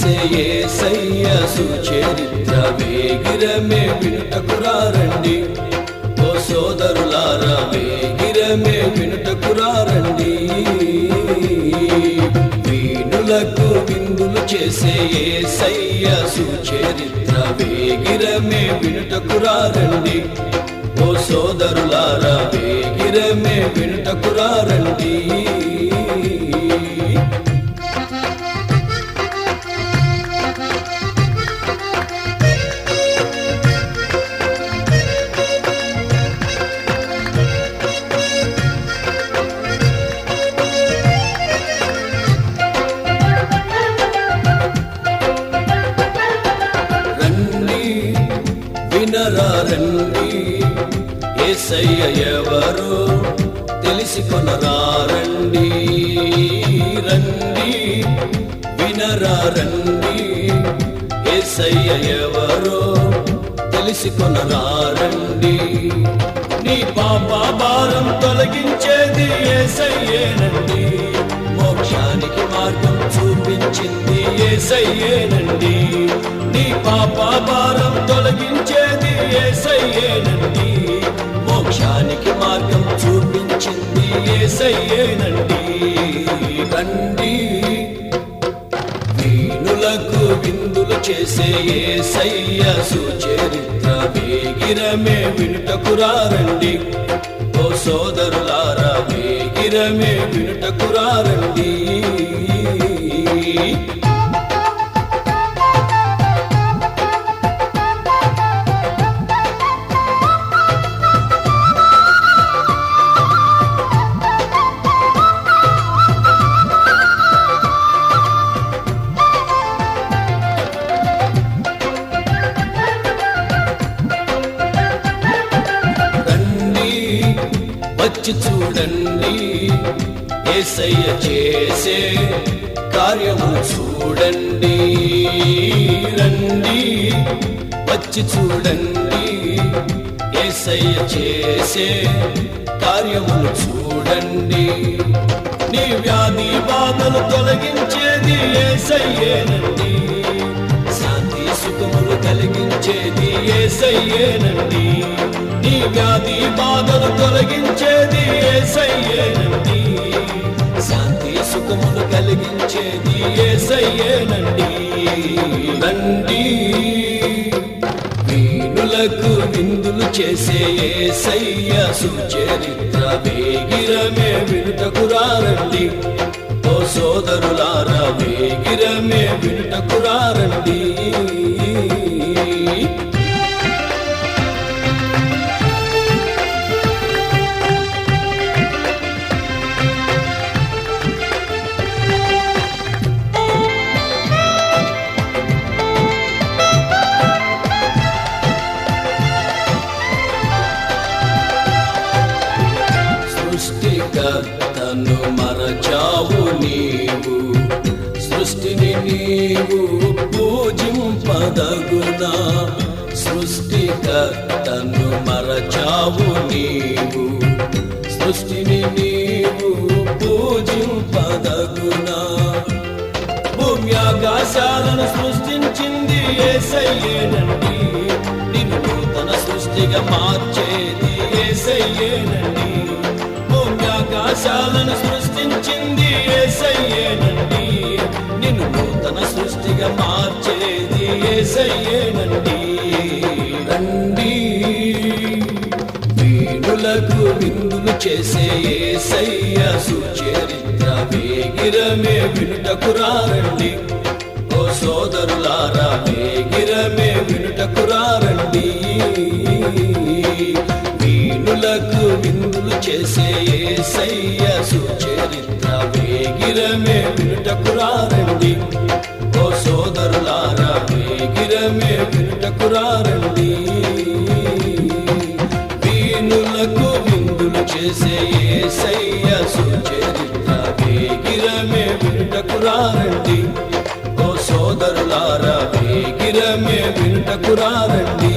చేసే ఏసయ్య సుచరిత్ర వేగిరమే వినుటకురారండి. ఓ సోదరులారా వేగిరమే వినుటకురారండి. వీణులకు విందులు చేసే ఏసయ్య సుచరిత్ర వేగిరమే వినుటకురారండి. ఓ సోదరులారా వేగిరమే వినుటకురారండి. ఏసయ్య ఎవరు? తెలిసి రండి రండి వినరా రండి. ఏసయ్య ఎవరు? తెలిసి కొనరా రండి నీ పాప భారం తొలగించేది ఏసయ్యేనండి. మోక్షానికి మార్గం చూపించింది ఏసయ్యేనండి. నీ పాప భారం తొలగించేది ఏసయ్యేనండి. మార్గం చూపించింది ఏసయ్యేనండి. రండి. వీణులకు విందులు చేసే ఏసయ్య సుచరిత్ర వేగిరమే వినుటకురారండి ఓ సోదరులారా వేగిరమే వినుటకురారండి రండి వచ్చి చూడండి. ఏసయ్య చేసే కార్యము చూడండి. రండి వచ్చి చూడండి. ఏసయ్య చేసే కార్యములు చూడండి. నీ వ్యాధి బాధలు తొలగించేది ఏసయ్యేనండి. శాంతి సుఖములు కలిగించేది ఏసయ్యేనండి. వ్యాధి బాధలు తొలగించేది ఏసయ్యేనండి శాంతి సుఖములు కలిగించేది ఏసయ్యేనండి నండి. వీణులకు విందులు చేసే ఏసయ్య సుచరిత్ర వేగిరమే వినుటకురారండి ఓ సోదరులారా వేగిరమే వినుటకురారండి సృష్టికర్తను మరచావు నీవు. సృష్టిని నీవు పూజింపదగునా. సృష్టికర్తను మరచావు నీవు. సృష్టిని నీవు పూజింపదగునా. భూమి ఆకాశాలను సృష్టించింది ఏసయ్యేనండి. నిన్ను నూతన సృష్టిగా మార్చేది ఏసయ్యేనండి. ఆకాశాలను సృష్టించింది ఏసయ్యేనండి నిన్ను నూతన సృష్టిగా మార్చేది ఏసయ్యేనండి రండి. వీణులకు విందులు చేసే ఏసయ్య సుచరిత్ర వేగిరమే వినుటకురారండి ఓ సోదరులారా వేగిరమే వినుటకురారండి వీణులకు విందులు చేసే ఏసయ్య సుచరిత్ర వేగిరమే వినుటకురారండి ఓ సోదరులారా వేగిరమే వినుటకురారండి వీణులకు విందులు చేసే ఏసయ్య సుచరిత్ర వేగిరమే వినుటకురారండి ఓ సోదరులారా వేగిరమే వినుటకురారండి